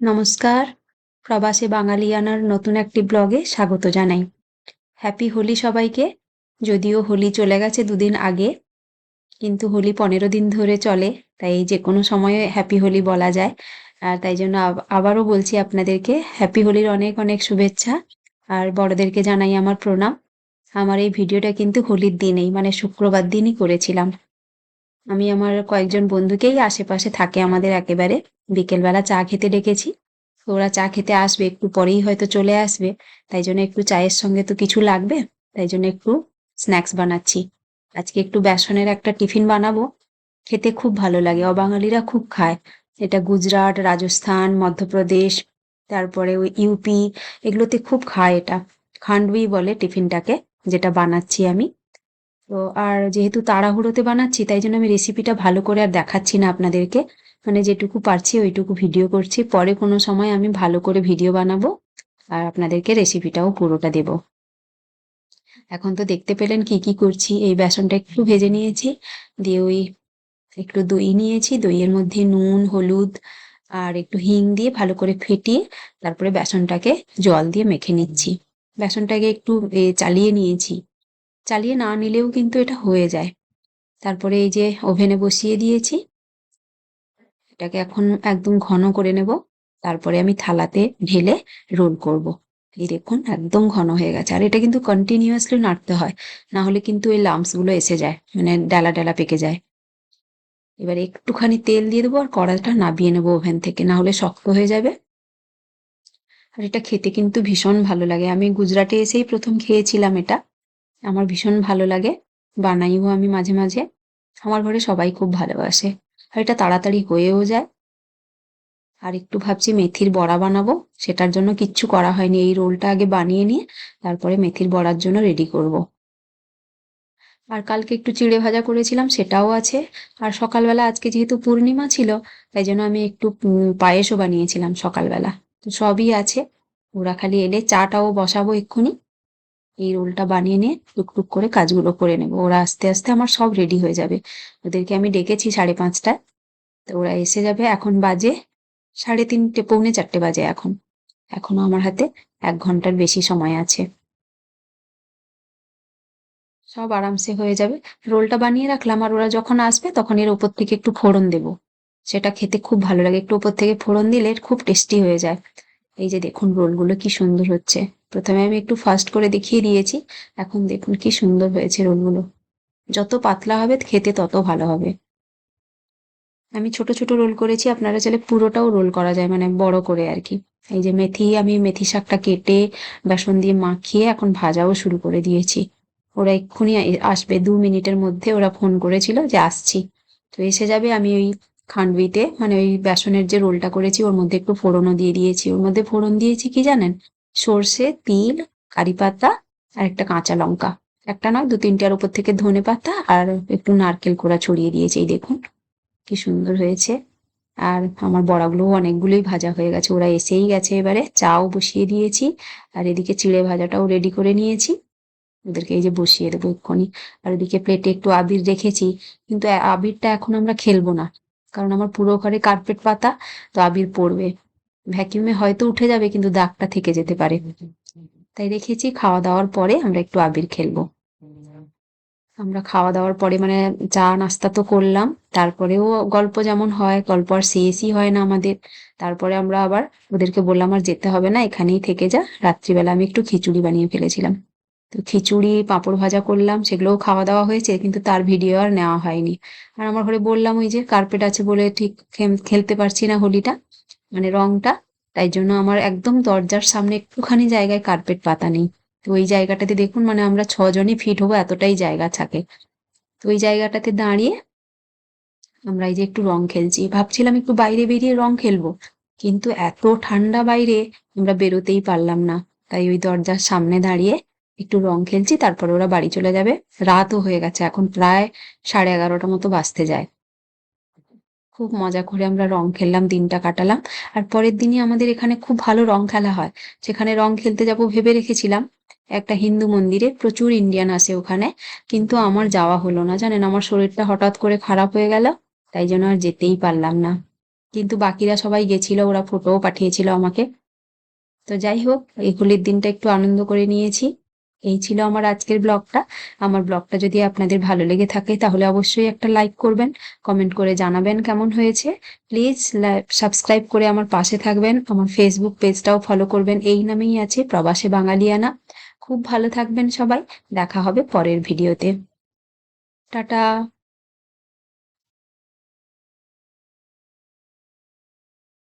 নমস্কার। প্রবাসী বাঙালিয়ানার নতুন একটি ব্লগে স্বাগত জানাই। হ্যাপি হোলি সবাইকে। যদিও হোলি চলে গেছে দুদিন আগে, কিন্তু হোলি পনেরো দিন ধরে চলে, তাই যে কোনো সময়ে হ্যাপি হোলি বলা যায়। আর তাই জন্য আবারও বলছি আপনাদেরকে, হ্যাপি হোলির অনেক অনেক শুভেচ্ছা। আর বড়দেরকে জানাই আমার প্রণাম। আমার এই ভিডিওটা কিন্তু হোলির দিনেই মানে শুক্রবার দিনই করেছিলাম। আমি আমার কয়েকজন বন্ধুকেই আশেপাশে থাকে আমাদের একেবারে। বিকেলবেলা চা খেতে ডেকেছি। ওরা চা খেতে আসবে, একটু পরেই হয়তো চলে আসবে। তাই জন্য একটু চায়ের সঙ্গে তো কিছু লাগবে, তাই জন্য একটু স্ন্যাক্স বানাচ্ছি। আজকে একটু বেসনের একটা টিফিন বানাবো। খেতে খুব ভালো লাগে, অবাঙালিরা খুব খায়। এটা গুজরাট, রাজস্থান, মধ্যপ্রদেশ, তারপরে ওই ইউপি এগুলোতে খুব খায় এটা। খান্ডুই বলে টিফিনটাকে, যেটা বানাচ্ছি আমি। তো আর যেহেতু তাড়াহুড়োতে বানাচ্ছি, তাই জন্য আমি রেসিপিটা ভালো করে আর দেখাচ্ছি না আপনাদেরকে। মানে যেটুকু পারছি ওইটুকু ভিডিও করছি। পরে কোনো সময় আমি ভালো করে ভিডিও বানাবো আর আপনাদেরকে রেসিপিটাও পুরোটা দেব। এখন তো দেখতে পেলেন কি কি করছি। এই বেসনটা একটু ভেজে নিয়েছি। দিয়ে ওই একটু দই নিয়েছি। দইয়ের মধ্যে নুন, হলুদ আর একটু হিং দিয়ে ভালো করে ফেটিয়ে তারপরে বেসনটাকে জল দিয়ে মেখে নিচ্ছি। বেসনটাকে একটু চালিয়ে নিয়েছি। চালিয়ে না নিলেও কিন্তু এটা হয়ে যায়। তারপরে এই যে ওভেনে বসিয়ে দিয়েছি। এটাকে এখন একদম ঘন করে নেব। তারপরে আমি থালাতে ঢেলে রোল করব। এই দেখুন, একদম ঘন হয়ে গেছে। আর এটা কিন্তু কন্টিনিউয়াসলি নাড়তে হয় না হলে কিন্তু এই লাম্পসগুলো এসে যায় মানে ডালা ডালা পেকে যায়। এবার একটুখানি তেল দিয়ে দেবো আর কড়াটা নাবিয়ে নেব ওভেন থেকে না হলে শক্ত হয়ে যাবে। আর এটা খেতে কিন্তু ভীষণ ভালো লাগে। আমি গুজরাটে এসেই প্রথম খেয়েছিলাম এটা। আমার ভীষণ ভালো লাগে। বানাইও আমি মাঝে মাঝে। আমার ঘরে সবাই খুব ভালোবাসে। আর এটা তাড়াতাড়ি হয়েও যায়। আর একটু ভাবছি মেথির বড়া বানাবো। সেটার জন্য কিচ্ছু করা হয়নি। এই রোলটা আগে বানিয়ে নিয়ে তারপরে মেথির বড়ার জন্য রেডি করব। আর কালকে একটু চিড়ে ভাজা করেছিলাম, সেটাও আছে। আর সকালবেলা আজকে যেহেতু পূর্ণিমা ছিল, তাই জন্য আমি একটু পায়েসও বানিয়েছিলাম সকালবেলা। তো সবই আছে। ওরা খালি এলে চাটাও বসাবো এক্ষুনি। এই রোলটা বানিয়ে নিয়ে টুকটুক করে কাজগুলো করে নেব। ওরা আস্তে আস্তে আমার সব রেডি হয়ে যাবে। ওদেরকে আমি ডেকেছি সাড়ে পাঁচটায়। তো ওরা এসে যাবে এখন বাজে সাড়ে তিনটে, পৌনে চারটে বাজে এখন। এখনও আমার হাতে এক ঘণ্টার বেশি সময় আছে। সব আরামসে হয়ে যাবে। রোলটা বানিয়ে রাখলাম আর ওরা যখন আসবে তখন এর ওপর থেকে একটু ফোড়ন দেব। সেটা খেতে খুব ভালো লাগে। একটু ওপর থেকে ফোড়ন দিলে খুব টেস্টি হয়ে যায়। এই যে দেখুন রোলগুলো কি সুন্দর হচ্ছে। প্রথমে আমি একটু ফাস্ট করে দেখিয়ে দিয়েছি। এখন দেখুন কি সুন্দর হয়েছে রোলগুলো। যত পাতলা হবে, খেতে তত ভালো হবে। আমি ছোট ছোট রোল করেছি, আপনারা চাইলে পুরোটাও রোল করা যায় মানে বড় করে আর কি। এই যে মেথি, আমি মেথি শাকটা কেটে, বেসন দিয়ে মাখিয়ে এখন ভাজাও শুরু করে দিয়েছি। ওরা এক্ষুনি আসবে। দু মিনিটের মধ্যে ওরা ফোন করেছিল যে আসছি। তো এসে যাবে, আমি ওই খান্ডবিতে মানে ওই বেসনের যে রোলটা করেছি, ওর মধ্যে একটু ফোড়নও দিয়ে দিয়েছি। ওর মধ্যে ফোড়ন দিয়েছি কি জানেন? সর্ষে, তিল, কারি পাতা আর একটা কাঁচা লঙ্কা। একটা নয়, দু তিনটার উপর থেকে ধনে পাতা আর একটু নারকেল কোড়া ছড়িয়ে দিয়েছি, এই দেখুন। কি সুন্দর হয়েছে। আর আমার বড়াগুলোও অনেকগুলোই ভাজা হয়ে গেছে, ওরা এসেই গেছে এবারে। চাও বসিয়ে দিয়েছি আর এদিকে চিড়ে ভাজাটাও রেডি করে নিয়েছি। ওদেরকে এই যে বসিয়ে দেবো এক্ষুনি। আর ওদিকে প্লেটে একটু আবির রেখেছি, কিন্তু আবিরটা এখন আমরা খেলব না, কারণ আমার পুরো ঘরে কার্পেট পাতা, তো আবির পড়বে। ভ্যাকিউমে হয়তো উঠে যাবে, কিন্তু দাগটা থেকে যেতে পারে। তাই রেখেছি খাওয়া দাওয়ার পরে আমরা একটু আবির খেলব। আমরা খাওয়া দাওয়ার পরে মানে চা নাস্তা তো করলাম, তারপরেও গল্প যেমন হয়, গল্প আর শেষই হয় না আমাদের। তারপরে আমরা আবার ওদেরকে বললাম, আর যেতে হবে না, এখানেই থেকে যা। রাত্রিবেলা আমি একটু খিচুড়ি বানিয়ে ফেলেছিলাম। তো খিচুড়ি, পাঁপড় ভাজা করলাম, সেগুলোও খাওয়া দাওয়া হয়েছে, কিন্তু তার ভিডিও আর নেওয়া হয়নি। আর আমার ঘরে বললাম, ওই যে কার্পেট আছে বলে ঠিক খেলতে পারছি না হোলিটা। মানে রংটা, তাই জন্য আমার একদম দরজার সামনে একটুখানি জায়গায় কার্পেট পাতা নেই। তো ওই জায়গাটাতে দেখুন মানে আমরা ছজনই ফিট হব এতটাই জায়গা থাকে। তো ওই জায়গাটাতে দাঁড়িয়ে আমরা এই যে একটু রং খেলছি। ভাবছিলাম একটু বাইরে বেরিয়ে রং খেলব, কিন্তু এত ঠান্ডা বাইরে আমরা বেরোতেই পারলাম না। তাই ওই দরজার সামনে দাঁড়িয়ে একটু রং খেলছি, তারপরে ওরা বাড়ি চলে যাবে। রাতও হয়ে গেছে, এখন প্রায় সাড়ে এগারোটা মতো বাজতে যায়। খুব মজা করে আমরা রং খেললাম, দিনটা কাটালাম। আর পরের দিনই আমাদের এখানে খুব ভালো রং খেলা হয়। সেখানে রং খেলতে যাব ভেবে রেখেছিলাম। একটা হিন্দু মন্দিরে প্রচুর ইন্ডিয়ান আসে ওখানে। কিন্তু আমার যাওয়া হলো না, জানেন? আমার শরীরটা হঠাৎ করে খারাপ হয়ে গেল, তাই জন্য আর যেতেই পারলাম না। কিন্তু বাকিরা সবাই গেছিল, ওরা ফটোও পাঠিয়েছিল আমাকে। তো যাই হোক এই হোলির দিনটা একটু আনন্দ করে নিয়েছি। এই ছিল আমার আজকের ব্লগটা। আমার ব্লগটা যদি আপনাদের ভালো লেগে থাকে, তাহলে অবশ্যই একটা লাইক করবেন, কমেন্ট করে জানাবেন কেমন হয়েছে। প্লিজ সাবস্ক্রাইব করে আমার পাশে থাকবেন, আমার ফেসবুক পেজটাও ফলো করবেন। এই নামেই আছে প্রবাসে বাঙালিয়ানা। খুব ভালো থাকবেন সবাই, দেখা হবে পরের ভিডিওতে। টাটা।